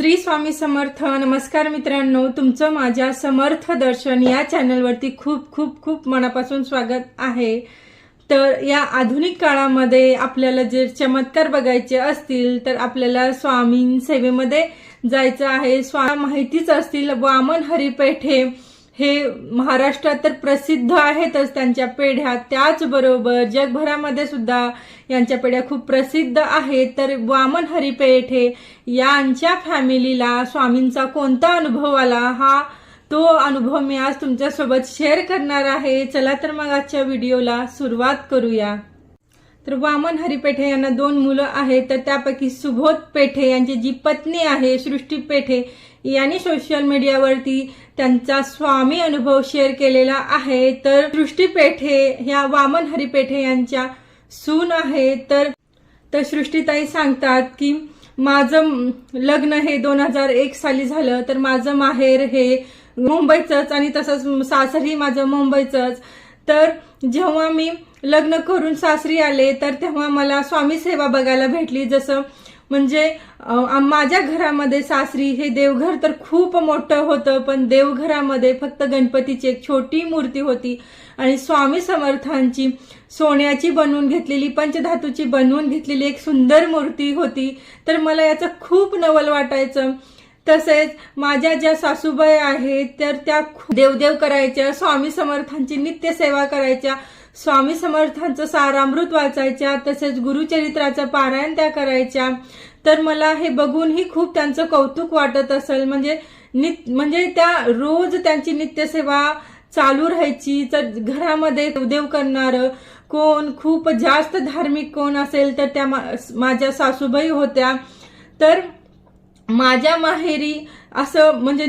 श्री स्वामी समर्थ नमस्कार मित्रांनो. तुमचं माझ्या समर्थ दर्शन या चॅनलवरती खूप खूप खूप मनापासून स्वागत आहे. तर या आधुनिक काळामध्ये आपल्याला जे चमत्कार बघायचे असतील तर आपल्याला स्वामी सेवेमध्ये जायचं आहे. स्वा माहितीच असतील वामन हरिपेठे हे महाराष्ट्रात तर प्रसिद्ध आहेतच त्यांच्या पेढ्या. त्याचबरोबर जगभरामध्ये सुद्धा यांच्या पेढ्या खूप प्रसिद्ध आहेत. तर वामन हरिपेठे यांच्या फॅमिलीला स्वामींचा कोणता अनुभव आला? हा तो अनुभव मी आज तुमच्यासोबत शेअर करणार आहे. चला तर मग आजच्या व्हिडिओला सुरुवात करूया. तर वामन हरिपेठे यांना दोन मुलं आहेत. तर त्यापैकी सुबोध पेठे यांची जी पत्नी आहे सृष्टी पेठे यांनी सोशल मीडियावरती त्यांचा स्वामी अनुभव शेअर केलेला आहे. तर सृष्टी पेठे ह्या वामन हरिपेठे यांच्या सून आहे. तर तर सृष्टीताई सांगतात की माझं लग्न हे दोन हजार एक साली झालं. तर माझं माहेर हे मुंबईचंच आणि तसंच सासरी माझं मुंबईचंच. तर जेव्हा मी लग्न करून सासरी आले तर तेव्हा मला स्वामी सेवा बघायला भेटली. जसं म्हणजे माझ्या घरामध्ये सासरी हे देवघर तर खूप मोठं होतं पण देवघरामध्ये फक्त गणपतीची एक छोटी मूर्ती होती आणि स्वामी समर्थांची सोन्याची बनवून घेतलेली पंचधातूची बनवून घेतलेली एक सुंदर मूर्ती होती. तर मला याचं खूप नवल वाटायचं. तसेच माझ्या ज्या सासूबाई आहेत तर त्या देवदेव करायच्या स्वामी समर्थांची नित्य सेवा करायच्या स्वामी समर्थांचं सारामृत वाचायच्या तसेच गुरुचरित्राचं पारायण त्या करायच्या. तर मला हे बघूनही खूप त्यांचं कौतुक वाटत असेल. म्हणजे नित म्हणजे त्या रोज त्यांची नित्यसेवा चालू राहायची. तर घरामध्ये देवदेव करणारं कोण खूप जास्त धार्मिक कोण असेल तर त्या मा- माझ्या सासूबाई होत्या. तर माझ्या माहेरी असं म्हणजे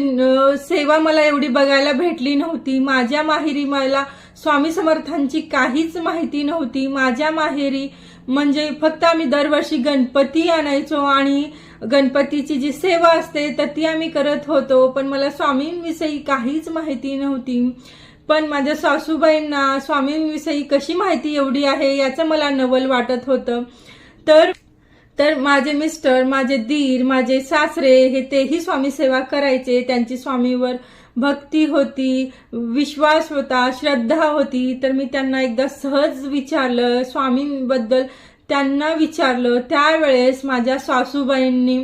सेवा मला एवढी बघायला भेटली नव्हती. माझ्या माहेरी मला स्वामी समर्थांची काहीच माहिती नव्हती. माझ्या माहेरी म्हणजे फक्त आम्ही दरवर्षी गणपती आणायचो आणि गणपतीची जी सेवा असते तर ती आम्ही करत होतो. पण मला स्वामींविषयी काहीच माहिती नव्हती. पण माझ्या सासूबाईंना स्वामींविषयी कशी माहिती एवढी आहे याचं मला नवल वाटत होतं. तर तर माझे मिस्टर माझे दीर माझे सासरे हे तेही स्वामी सेवा करायचे. त्यांची स्वामीवर भक्ती होती विश्वास होता श्रद्धा होती. तर मी त्यांना एकदा सहज विचारलं स्वामींबद्दल त्यांना विचारलं. त्यावेळेस माझ्या सासूबाईंनी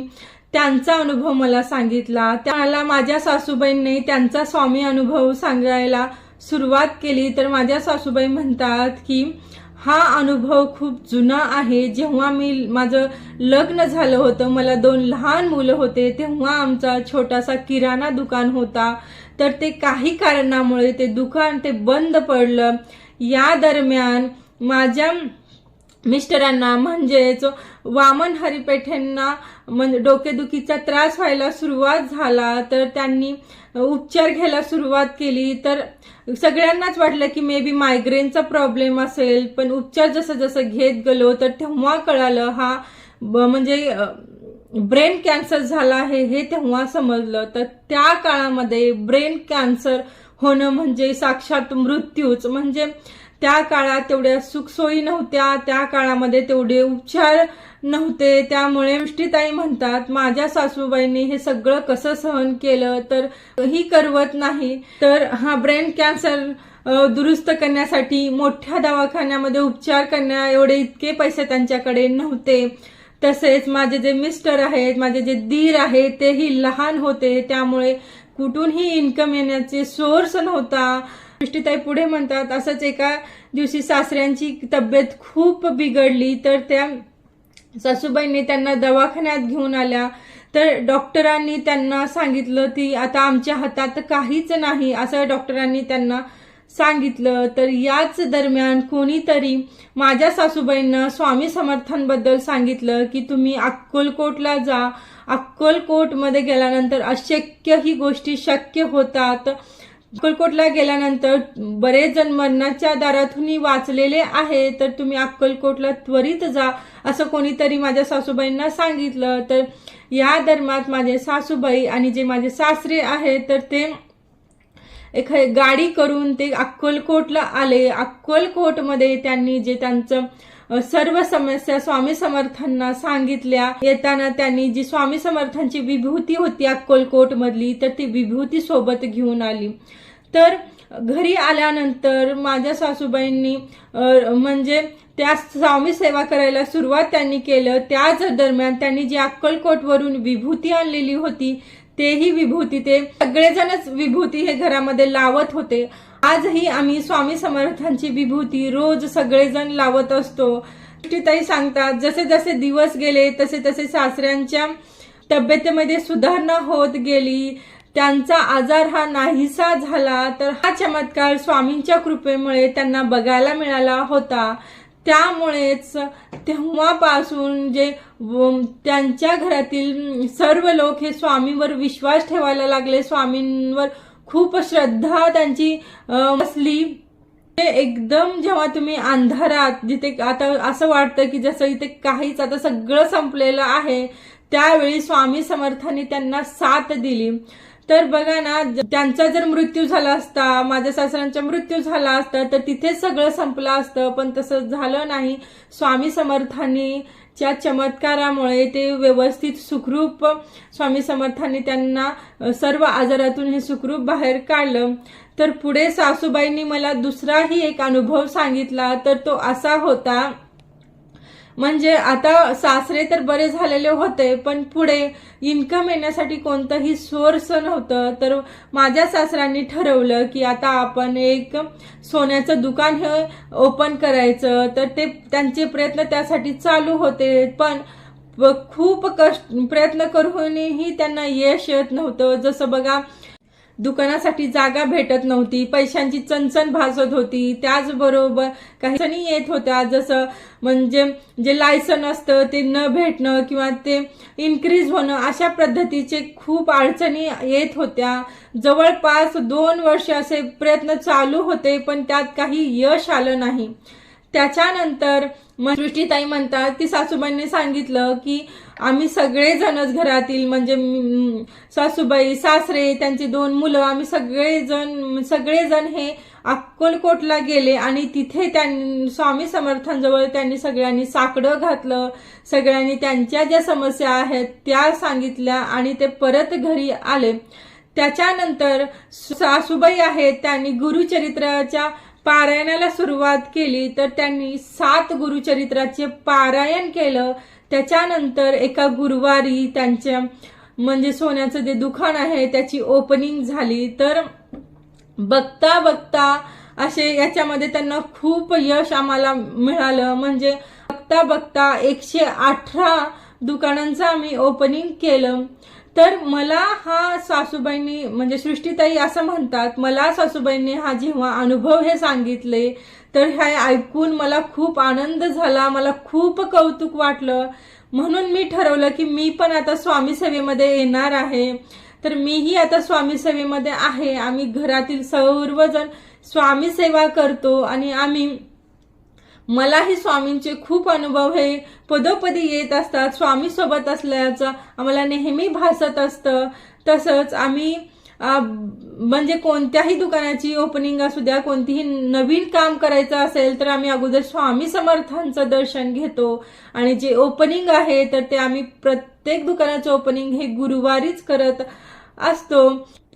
त्यांचा अनुभव मला सांगितला. त्याला माझ्या सासूबाईंनी त्यांचा स्वामी अनुभव सांगायला सुरुवात केली. तर माझ्या सासूबाई म्हणतात की हा अनुभव खूप जुना आहे. जेव्हा मी माझं लग्न झालं होतं मला दोन लहान मुलं होते तेव्हा आमचा छोटासा किराणा दुकान होता. तर ते काही कारणामुळे ते दुकान ते बंद पडलं. या दरम्यान माझ्या मिस्टरांना म्हणजेच वामन हरिपेठेंना म्हणजे डोकेदुखीचा त्रास व्हायला सुरुवात झाला तर त्यांनी उपचार घ्यायला सुरुवात केली. तर सगळ्यांनाच वाटलं की मे बी मायग्रेनचा प्रॉब्लेम असेल पण उपचार जसं जसं घेत गेलो तर तेव्हा कळालं हा ब- म्हणजे ब्रेन कॅन्सर झाला आहे हे तेव्हा समजलं. तर त्या काळामध्ये ब्रेन कॅन्सर होणं म्हणजे साक्षात मृत्यूच. म्हणजे त्या काळात तेवढ्या सुखसोयी नव्हत्या त्या काळामध्ये तेवढे उपचार नव्हते. त्यामुळे मिष्टीताई म्हणतात माझ्या सासूबाईंनी हे सगळं कसं सहन केलं तर ही करवत नाही. तर हा ब्रेन कॅन्सर दुरुस्त करण्यासाठी मोठ्या दवाखान्यामध्ये उपचार करण्या एवढे इतके पैसे त्यांच्याकडे नव्हते. तसेच माझे जे मिस्टर आहेत माझे जे दीर आहेत तेही लहान होते. त्यामुळे कुठूनही इन्कम येण्याचे सोर्स नव्हता. सृष्टीताई पुढे म्हणतात असंच एका दिवशी सासऱ्यांची तब्येत खूप बिघडली तर त्या सासूबाईंनी त्यांना दवाखान्यात घेऊन आल्या. तर डॉक्टरांनी त्यांना सांगितलं की आता आमच्या हातात काहीच नाही असं डॉक्टरांनी त्यांना सांगितलं. तर याच दरम्यान कोणीतरी माझ्या सासूबाईंना स्वामी समर्थांबद्दल सांगितलं की तुम्ही अक्कलकोटला जा. अक्कलकोटमध्ये गेल्यानंतर अशक्य ही गोष्टी शक्य होतात. अक्कलकोटला गेल्यानंतर बरेच जण मरणाच्या दारातून वाचलेले आहे तर तुम्ही अक्कलकोटला त्वरित जा असं कोणीतरी माझ्या सासूबाईंना सांगितलं. तर या धर्मात माझे सासूबाई आणि जे माझे सासरे आहेत तर ते एक गाडी करून ते अक्कलकोटला आले. अक्कलकोटमध्ये त्यांनी जे त्यांचं सर्व समस्या स्वामी समर्थांना सांगितल्या. येताना त्यांनी जी स्वामी समर्थांची विभूती होती अक्कलकोट मधली तर ती विभूती सोबत घेऊन आली. तर घरी आल्यानंतर माझ्या सासूबाईंनी म्हणजे त्या स्वामी सेवा करायला सुरुवात त्यांनी केलं. त्याच दरम्यान त्यांनी जी अक्कलकोटवरून विभूती आणलेली होती तेही विभूती ते सगळेजणच विभूती हे घरामध्ये लावत होते. आजही आम्ही स्वामी समर्थांची विभूती रोज सगळेजण लावत असतो. ताई सांगतात जसे जसे दिवस गेले तसे तसे सासऱ्यांच्या तब्येतीमध्ये सुधारणा होत गेली. त्यांचा आजार हा नाहीसा झाला तर हा चमत्कार स्वामींच्या कृपेमुळे त्यांना बघायला मिळाला होता. त्यामुळेच तेव्हापासून जे व- त्यांच्या घरातील सर्व लोक हे स्वामीवर विश्वास ठेवायला लागले. स्वामींवर खूप श्रद्धा त्यांची असली. ते एकदम जेव्हा तुम्ही अंधारात जिथे आता असं वाटतं की जसं इथे काहीच आता सगळं संपलेलं आहे त्यावेळी स्वामी समर्थांनी त्यांना साथ दिली. तर बघा ना त्यांचा जर मृत्यू झाला असता माझ्या सासऱ्यांचा मृत्यू झाला असता तर तिथेच सगळं संपलं असतं. पण तसं झालं नाही. स्वामी समर्थांनी च्या चमत्कारामुळे ते व्यवस्थित सुखरूप स्वामी समर्थांनी त्यांना सर्व आजारातून हे सुखरूप बाहेर काढलं. तर पुढे सासूबाईंनी मला दुसराही एक अनुभव सांगितला तर तो असा होता म्हणजे आता सासरे तर बरे झालेले होते पण पुढे इन्कम येण्यासाठी कोणतंही सोर्स नव्हतं. तर माझ्या सासऱ्यांनी ठरवलं की आता आपण एक सोन्याचं दुकान हे ओपन करायचं. तर ते त्यांचे प्रयत्न त्यासाठी चालू होते पण खूप कष्ट प्रयत्न करूनही त्यांना यश येत नव्हतं. जसं बघा दुकानासाठी जागा भेटत नव्हती पैशांची चणचण भासत होती. त्याचबरोबर काही अडचणी येत होत्या जसं म्हणजे जे लायसन असतं ते न भेटणं किंवा ते इन्क्रीज होणं अशा पद्धतीचे खूप अडचणी येत होत्या. जवळपास दोन वर्ष असे प्रयत्न चालू होते पण त्यात काही यश आलं नाही. त्याच्यानंतर सृष्टीताई म्हणतात की सासूबाईंनी सांगितलं की आम्ही सगळेजणच घरातील म्हणजे सासूबाई सासरे त्यांची दोन मुलं आम्ही सगळेजण सगळेजण हे अक्कलकोटला गेले आणि तिथे त्यांनी स्वामी समर्थांजवळ त्यांनी सगळ्यांनी साकडं घातलं. सगळ्यांनी त्यांच्या ज्या समस्या आहेत त्या सांगितल्या आणि ते परत घरी आले. त्याच्यानंतर सासूबाई आहेत त्यांनी गुरुचरित्राच्या पारायणाला सुरुवात केली. तर त्यांनी सात गुरुचरित्राचे पारायण केलं. त्याच्यानंतर एका गुरुवारी त्यांच्या म्हणजे सोन्याचं जे दुकान आहे त्याची ओपनिंग झाली. तर बघता बघता असे याच्यामध्ये त्यांना खूप यश आम्हाला मिळालं. म्हणजे बघता बघता एकशे अठरा दुकानांचं आम्ही ओपनिंग केलं. तर मला हा सासूबाईंनी म्हणजे सृष्टीताई असं म्हणतात मला सासूबाईंनी हा जेव्हा अनुभव हे सांगितले तर हे ऐकून मला खूप आनंद झाला मला खूप कौतुक वाटलं. म्हणून मी ठरवलं की मी पण आता स्वामी सेवेमध्ये येणार आहे. तर मीही आता स्वामी सेवेमध्ये आहे. आम्ही घरातील सर्वजण स्वामी सेवा करतो आणि आम्ही मलाही स्वामींचे खूप अनुभव हे पदोपदी येत असतात. स्वामी सोबत असल्याचं आम्हाला नेहमी भासत असतं. तसंच आम्ही म्हणजे कोणत्याही दुकानाची ओपनिंग असू द्या कोणतीही नवीन काम करायचं असेल तर आम्ही अगोदर स्वामी समर्थांचं दर्शन घेतो. आणि जे ओपनिंग आहे तर ते आम्ही प्रत्येक दुकानाचं ओपनिंग हे गुरुवारीच करत असतो.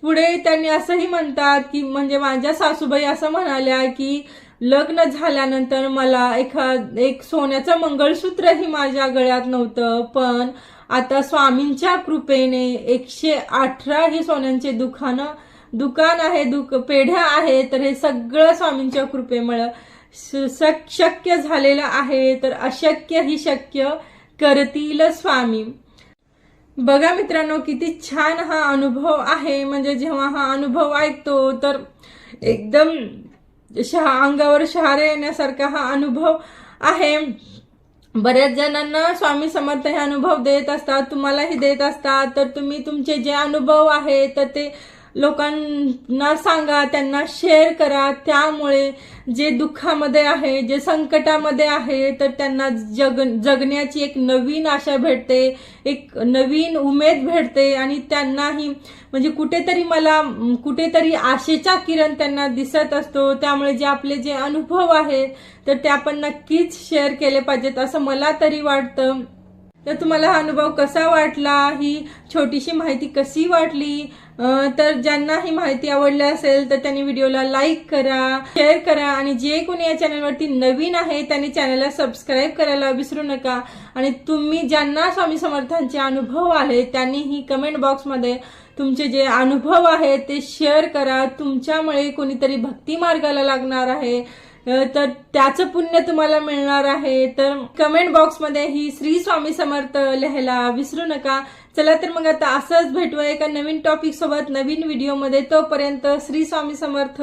पुढे त्यांनी असंही म्हणतात की म्हणजे माझ्या सासूबाई असं म्हणाल्या की लग्न झाल्यानंतर मला एखाद एक सोन्याचं मंगळसूत्रही माझ्या गळ्यात नव्हतं पण आता स्वामींच्या कृपेने एकशे अठरा ही सोन्यांचे दुकानं दुकान आहे दुक पेढ्या आहे तर हे सगळं स्वामींच्या कृपेमुळं शक्य झालेलं आहे तर अशक्य ही शक्य करतील स्वामी. बघा मित्रांनो किती छान हा अनुभव आहे. म्हणजे जेव्हा हा अनुभव ऐकतो तर एकदम शहा अंगावर शहारे येण्यासारखा हा अनुभव आहे. बऱ्याच जणांना स्वामी समर्थ हे अनुभव देत असतात तुम्हालाही देत असतात. तर तुम्ही तुमचे जे अनुभव आहे तर ते लोकांना सांगा त्यांना शेअर करा. त्यामुळे जे दुःखामध्ये आहे जे संकटामध्ये आहे तर त्यांना जग जगण्याची एक नवीन आशा भेटते एक नवीन उमेद भेटते आणि त्यांनाही म्हणजे कुठेतरी मला कुठेतरी आशेचा किरण त्यांना दिसत असतो. त्यामुळे जे आपले जे अनुभव आहेत तर ते आपण नक्कीच शेअर केले पाहिजेत असं मला तरी वाटतं. तर तुम्हाला हा अनुभव कसा वाटला? ही छोटीशी माहिती कशी वाटली? तर ज्यांना ही माहिती आवडली असेल तर त्यांनी व्हिडिओला लाईक करा शेअर करा आणि जे कोणी या चॅनलवरती नवीन आहे त्यांनी चॅनलला सबस्क्राईब करायला विसरू नका. आणि तुम्ही ज्यांना स्वामी समर्थांचे अनुभव आले त्यांनी ही कमेंट बॉक्समध्ये तुमचे जे अनुभव आहेत ते शेअर करा. तुमच्यामुळे कोणीतरी भक्ती मार्गाला लागणार आहे. तर त्याचं पुण्य तुम्हाला मिळणार आहे. तर कमेंट बॉक्समध्ये ही श्री स्वामी समर्थ लिहायला विसरू नका. चला तर मग आता असंच भेटूया एका नवीन टॉपिक सोबत नवीन व्हिडिओमध्ये तोपर्यंत श्री स्वामी समर्थ.